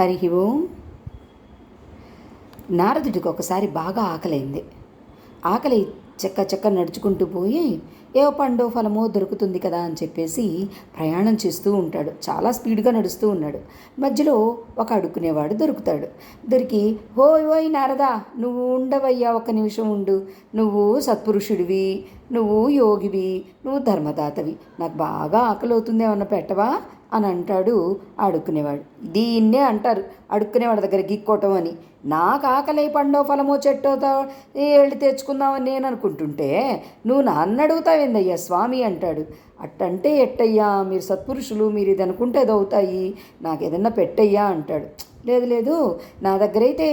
హరి ఓం. నారదుడికి ఒకసారి బాగా ఆకలైంది. ఆకలి చెక్క చెక్క నడుచుకుంటూ పోయి ఏ పండో ఫలమో దొరుకుతుంది కదా అని చెప్పేసి ప్రయాణం చేస్తూ ఉంటాడు. చాలా స్పీడ్గా నడుస్తూ ఉన్నాడు. మధ్యలో ఒక అడుక్కునేవాడు దొరుకుతాడు. దొరికి ఓయ్ ఓయ్ నారదా నువ్వు ఉండవయ్యా ఒక నిమిషం ఉండు. నువ్వు సత్పురుషుడివి. నువ్వు యోగివి నువ్వు ధర్మదాతవి. నాకు బాగా ఆకలి అవుతుంది ఏమన్నా పెట్టవా? అని అంటాడు అడుక్కునేవాడు. దీన్నే అంటారు అడుక్కునేవాడి దగ్గర గిక్కోటం అని. నాకు ఆకలి పండో ఫలమో చెట్టోతో వెళ్ళి తెచ్చుకుందామని నేను అనుకుంటుంటే నువ్వు నన్ను అడుగుతావేందయ్యా స్వామి అంటాడు. అట్టంటే ఎట్టయ్యా మీరు సత్పురుషులు మీరు ఇది అనుకుంటే అది అవుతాయి. నాకు ఏదన్నా పెట్టయ్యా అంటాడు. లేదు లేదు. నా దగ్గర అయితే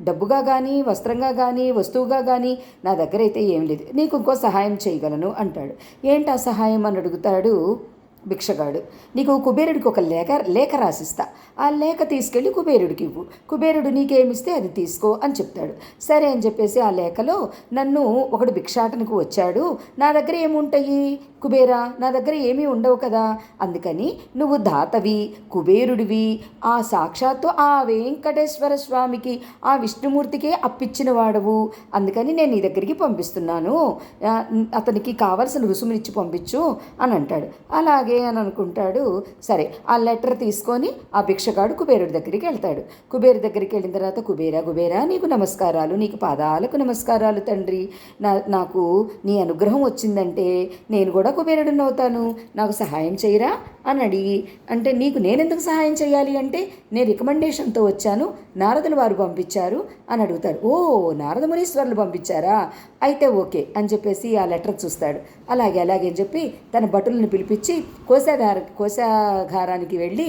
డబ్బుగా కానీ వస్త్రంగా కానీ వస్తువుగా కానీ నా దగ్గర అయితే ఏం లేదు. నీకు ఇంకో సహాయం చేయగలను అంటాడు. ఏంటి ఆ సహాయం అని అడుగుతాడు భిక్షగాడు. నీకు కుబేరుడికి ఒక లేఖ లేఖ రాసిస్తా. ఆ లేఖ తీసుకెళ్ళి కుబేరుడికి ఇవ్వు. కుబేరుడు నీకేమిస్తే అది తీసుకో అని చెప్తాడు. సరే అని చెప్పేసి ఆ లేఖలో నన్ను ఒకడు భిక్షాటనకు వచ్చాడు. నా దగ్గర ఏముంటాయి? కుబేరా నా దగ్గర ఏమీ ఉండవు కదా. అందుకని నువ్వు దాతవి కుబేరుడివి. ఆ సాక్షాత్తు ఆ వెంకటేశ్వర స్వామికి ఆ విష్ణుమూర్తికే అప్పిచ్చిన వాడవు అందుకని నేను నీ దగ్గరికి పంపిస్తున్నాను. అతనికి కావలసిన రుసుమునిచ్చి పంపించు అని అంటాడు. అలాగే అని అనుకుంటాడు. సరే ఆ లెటర్ తీసుకొని ఆ భిక్షగాడు కుబేరుడి దగ్గరికి వెళ్తాడు. కుబేరు దగ్గరికి వెళ్ళిన తర్వాత కుబేరా కుబేరా నీకు నమస్కారాలు నీకు పాదాలకు నమస్కారాలు తండ్రి. నా నాకు నీ అనుగ్రహం వచ్చిందంటే నేను కూడా కుబేరుడిని అవుతాను నాకు సహాయం చేయరా? అని అడిగి అంటే నీకు నేనెందుకు సహాయం చేయాలి అంటే నేను రికమెండేషన్తో వచ్చాను నారదులు వారు పంపించారు అని అడుగుతారు ఓ నారద మునీశ్వరులు పంపించారా? అయితే ఓకే అని చెప్పేసి ఆ లెటర్ చూస్తాడు. అలాగే అలాగే అని చెప్పి తన భటులను పిలిపించి కోశాగార కోశాగారానికి వెళ్ళి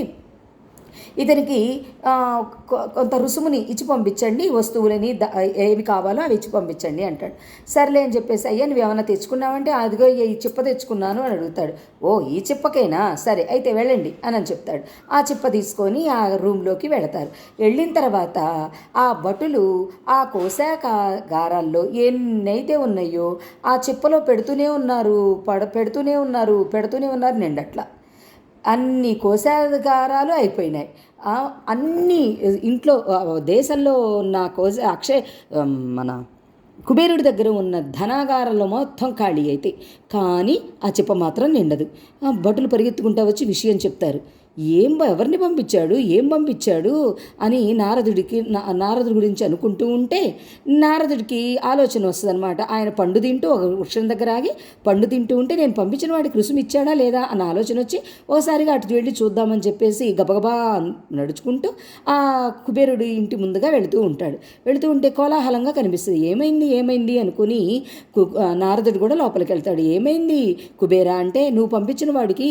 ఇతనికి కొంత రుసుముని ఇచ్చి పంపించండి వస్తువులని ఏవి కావాలో అవి ఇచ్చి పంపించండి అంటాడు. సర్లే అని చెప్పేసి అయ్యా నువ్వు ఏమైనా తెచ్చుకున్నావంటే అదిగో ఈ చిప్ప తెచ్చుకున్నాను అని అడుగుతాడు. ఓ ఈ చిప్పకైనా? సరే అయితే వెళ్ళండి అని అని చెప్తాడు. ఆ చిప్ప తీసుకొని ఆ రూమ్లోకి వెళతారు. వెళ్ళిన తర్వాత ఆ భటులు ఆ కోశాగారాల్లో ఎన్నైతే ఉన్నాయో ఆ చిప్పలో పెడుతూనే ఉన్నారు పడ పెడుతూనే ఉన్నారు పెడుతూనే ఉన్నారు నిండట్లా. అన్ని కోశాధికారాలు అయిపోయినాయి. అన్ని ఇంట్లో దేశంలో ఉన్న కోశ అక్షయ మన కుబేరుడి దగ్గర ఉన్న ధనాగారంలో మొత్తం ఖాళీ అయితే కానీ ఆ చెప్ప మాత్రం నిండదు. భటులు పరిగెత్తుకుంటా వచ్చి విషయం చెప్తారు. ఏం ఎవరిని పంపించాడు? ఏం పంపించాడు? అని నారదుడికి నారదుడి గురించి అనుకుంటూ ఉంటే నారదుడికి ఆలోచన వస్తుంది అనమాట ఆయన పండు తింటూ ఒక వృక్షం దగ్గర ఆగి పండు తింటూ ఉంటే నేను పంపించిన వాడికి రుసుము ఇచ్చాడా లేదా అన్న ఆలోచన వచ్చి ఒకసారిగా అటు వెళ్ళి చూద్దామని చెప్పేసి గబగబా నడుచుకుంటూ ఆ కుబేరుడి ఇంటి ముందుగా వెళుతూ ఉంటాడు. వెళుతూ ఉంటే కోలాహలంగా కనిపిస్తుంది. ఏమైంది? ఏమైంది? అనుకుని నారదుడు కూడా లోపలికి వెళ్తాడు. ఏమైంది కుబేరా అంటే నువ్వు పంపించిన వాడికి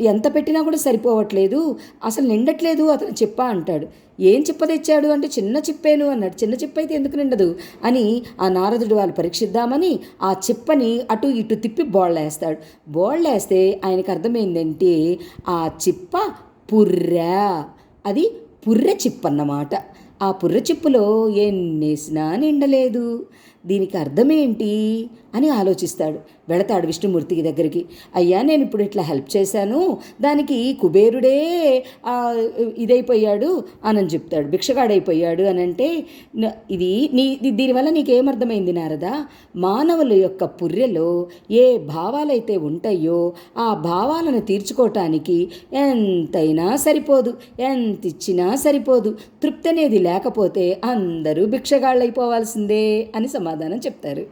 ఎంత పెట్టినా కూడా సరిపోవట్లేదు. నిండట్లేదు అసలు నిండట్లేదు అతను చెప్పా అంటాడు. ఏం చిప్ప తెచ్చాడు అంటే చిన్న చిప్పేను అన్నాడు. చిన్న చిప్ప అయితే ఎందుకు నిండదు? అని ఆ నారదుడు వాళ్ళు పరీక్షిద్దామని ఆ చిప్పని అటు ఇటు తిప్పి బోళ్ళేస్తాడు. బోళ్ళేస్తే ఆయనకు అర్థమైందంటే? ఆ చిప్ప పుర్ర. అది పుర్రె చిప్పన్నమాట. ఆ పుర్రె చిప్పులో ఎన్నేసినా నిండలేదు. దీనికి అర్థమేంటి అని ఆలోచిస్తాడు. వెళతాడు విష్ణుమూర్తికి దగ్గరికి. అయ్యా నేను ఇప్పుడు ఇట్లా హెల్ప్ చేశాను. దానికి కుబేరుడే ఇదైపోయాడు అని చెప్తాడు. భిక్షగాడైపోయాడు అని అంటే ఇది నీ దీనివల్ల నీకేమర్థమైంది నారదా? మానవుల యొక్క పుర్రెలో ఏ భావాలైతే ఉంటాయో ఆ భావాలను తీర్చుకోవటానికి ఎంతైనా సరిపోదు. ఎంత ఇచ్చినా సరిపోదు. తృప్తి అనేది లేకపోతే అందరూ భిక్షగాళ్ళైపోవాల్సిందే అని సమాధానం చెప్తారు.